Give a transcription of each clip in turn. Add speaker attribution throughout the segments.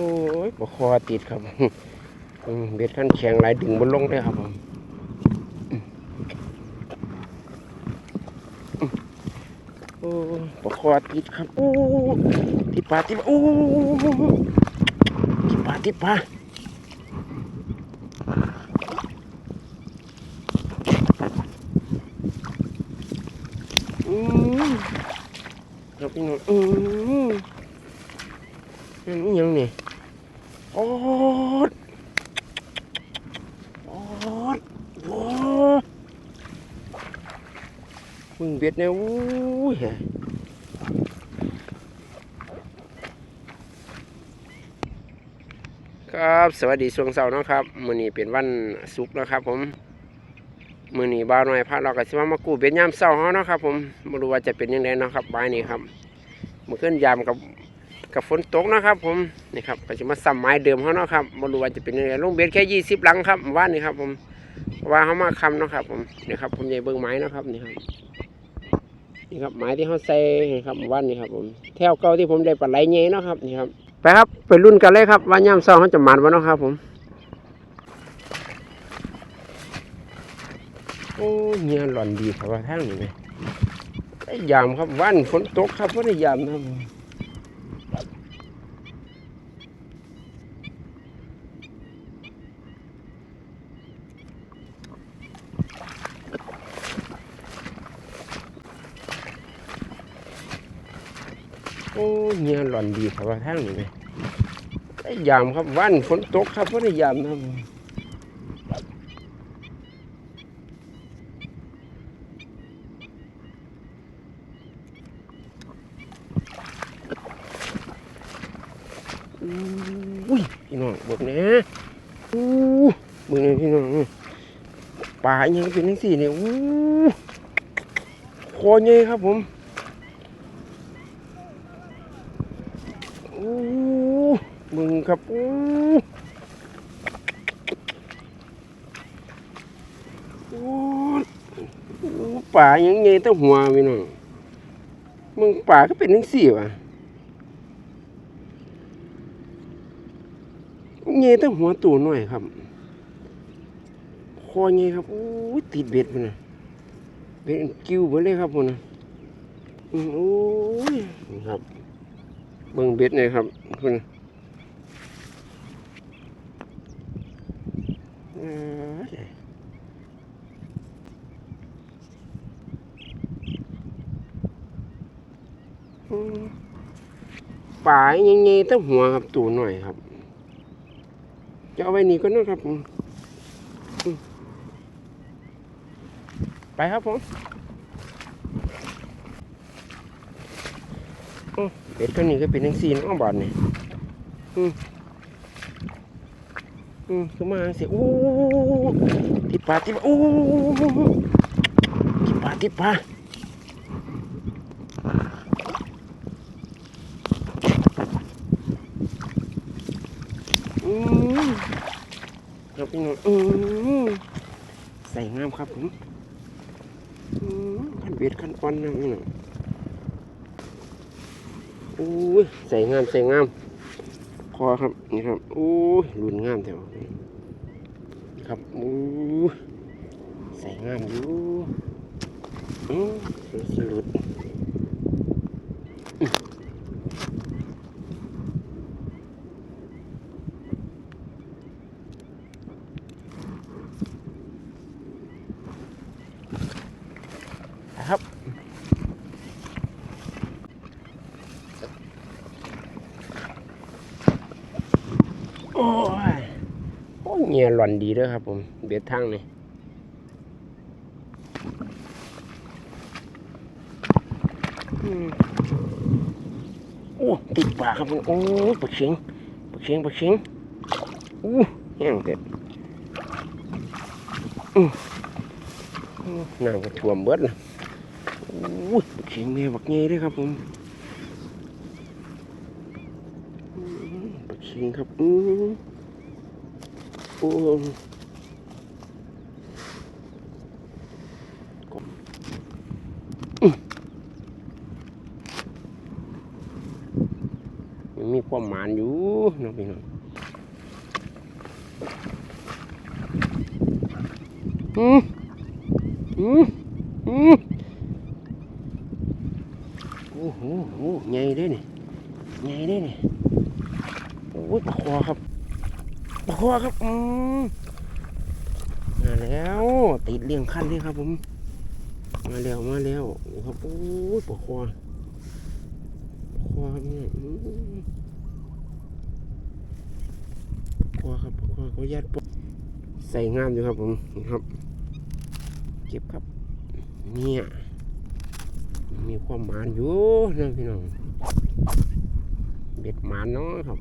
Speaker 1: โอ้ยบกคอติดครับเบ็ดขั้นแข็งหลายดึงบนลงได้ครับผมโอ้ยบคอติดครับโอ้ติดปลาติดปลาโอ้ติดปลาติดปลาอืมครับพี่น้องอืมอันนี้ยังนี่ โอ๊ดโอ๊ดโอ้มึงเบียดเนี่ยอู้ยครับสวัสดีช่วงเช้าเนะครับมื้อนี้เป็นวันศุกร์นะครับ ผมมื้อนี้บ่าวน้อยพาเราก็สิมามากู้เบ็ดยามเช้าเฮาเนาะครับ ผมบ่รู้ว่าจะเป็นยังไงนะครับบ่ายนี้ครับมื้อคืนยามกับ กับฝนตกนะครับ ผมนี่ครับก็จะมาซ้ำไม้เดิมเขาเนาะครับบ่รู้ว่าจะเป็นยังไงลงเบ็ดแค่ยี่สิบหลังครับว่านนี่ครับ ผมว่าเขามาคำเนาะครับ ผมนี่ครับ ผมใหญ่เบิ่งไม้นะครับนี่ครับนี่ครับไม้ที่เขาใส่นี่ครับว่านนี่ครับ ผมแถวเก่าที่ผมได้ปลาไหลเงี้ยเนาะครับนี่ครับไปครับไปรุ่นกันเลยครับว่ายามเช้าเขาจะหมันวะเนาะครับ ผมโอ้เงี้ยหล่อนดีครับว่าทางนี้ไหมไอ้ยามครับว่านฝนตกครับเพราะได้ยามนะครับ อ้เงียหล่อนดีครับว่าทางนี้ไหมไอ้ยามครับวันฝนตกครับเพราะได้ยามนะครับผมอุ้ยพี่น้องบิกแหน่อู้เบิกแหน่พี่น้องปลาอยังเป็นทั้งสี่เนี่ยอู้คอใหญ่ครับผม โอ้ มึงครับโอ้โอ้โอ้ป่ายังไงต้องหัวพี่น้องมึงป่าก็เป็นทั้งสี่ว่ะเงยต้องหัวตัวหน่อยครับ คอเงยครับโอ้ติดเบ็ดมันนะเบ็ดกิ้วไปเลยครับมันนะโอ้ยครับ เบิ่งเบ็ดเลยครับคุณเอ้ยอืมป่ายังไงต้องหัวครับตัวหน่อยครับ จะเอาไว้นี่ก็นาะครับ ไปครับผม เป็ดตัวนี้ก็เป็นทั้งสี่เน้องบอลนี่อืมอืมคือมาสิโอ้ติดปลาติดปลาโอ้ติดปลาติดปลาอืมครับพี่น้องอืมใส่งามครับผมอืมขันเบ็ดขันปอนนะพี่น้อง อุ้ยใส่งามใส่งามคอครับนี่ครับอุ้ยรุนงามแถวครับอู้ยใส่งามอยู่อืมสลุด โอ้ยโอ้ยเงียหล่อนดีเด้วยครับผม เบียดทางนี่อืมโอ้ติดปากครับผมโอ้ยปากเชียงปากเชียงปากเชียงอู้แห้งเด็ดอืมอืมน้ำก็ท่วมเบิดนะโอ้ยปากเชียงแม่บักเงี้ยด้วยครับผมอืม ปากเชียงครับ อืมโอ้ยังมีความหมานอยู่น้องพี่น้องอืมอืมอืมโอ้โหใหญ่เด้นี่ใหญ่เด้นี่โอ้ย ปลาคอครับปลาคอครับอืมมาแล้วติดเลี้ยงขั้นเลยครับ ผม มาแล้วมาแล้วครับโอ้ยปลาคอปลาคอครับเนี่ยอืมปลาคอครับปลาคอเขายัดปลาใส่งามอยู่ครับผมนะครับ เก็บครับ เนี่ยมีความหมานอยู่นะพี่น้องเบ็ดหมานเนาะครับ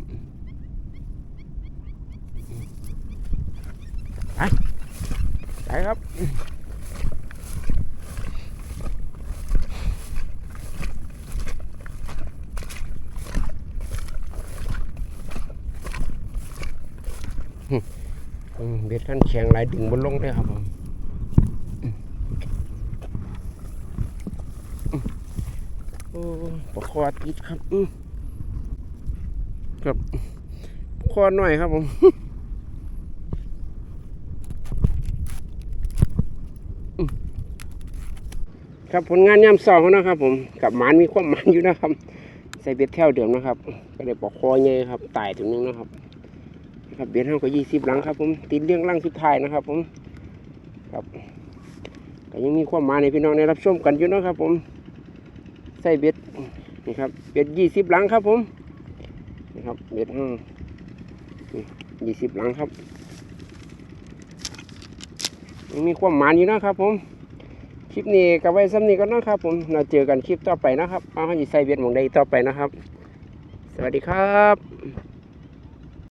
Speaker 1: ไปไปครับเบ็ดขั้นแข็งหลายดึงบนลงเลยครับผมอืมอืมโอ้ปลาคอติดครับครับปลาคอหน่อยครับผม อืม ครับผลงานยามสองนะครับ ผมกับหมานมีความหมานอยู่นะครับ ใส่เบ็ดแถวเดิมนะครับ ก็เลยปลาคอใหญ่ครับตายถึงนึงนะครับครับเบียดเท่ากับยี่สิบหลังครับ ผมติดเรื่องล่างสุดท้ายนะครับ ผมครับก็ยังมีความหมายในพี่น้องได้รับชมกันอยู่นะครับ ผมใส่เบ็ดนี่ครับเบ็ดยี่สิบหลังครับ ผมนี่ครับเบ็ดห้ายี่สิบหลังครับ ยังมีความหมานอยู่นะครับผม คลิปนี้กับไว้ซ้ำนี้ก็นะครับผมเราเจอกันคลิปต่อไปนะครับเอาให้ใส่เบ็ดมองใดต่อไปนะครับ สวัสดีครับ